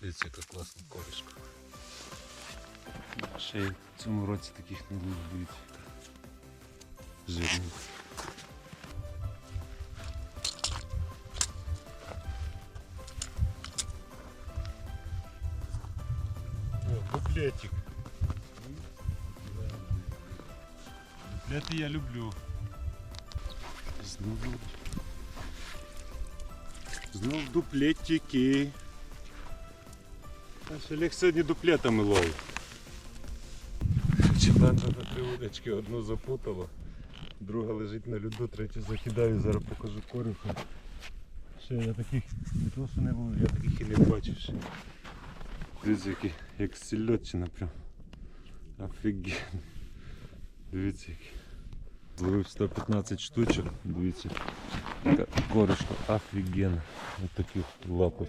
Дивіться, яка класна корішка. Ще й в цьому році таких не було, дивіться. Жирний. О, дуплетик. Дуплети я люблю. Знову. Знов дуплетики. Олег сьогодні дуплетами ловить. Чебанка на три удочки, одну запутала, друга лежить на льоду, третю закидаю, зараз покажу корюха. Ще я таких не то, що не було, я таких і не бачив ще. Дивіться, які, як сільотчина прям. Офігенно. Дивіться який. Зловив 115 штучок, дивіться. Яка коришка офігенна. Ось таких лапах.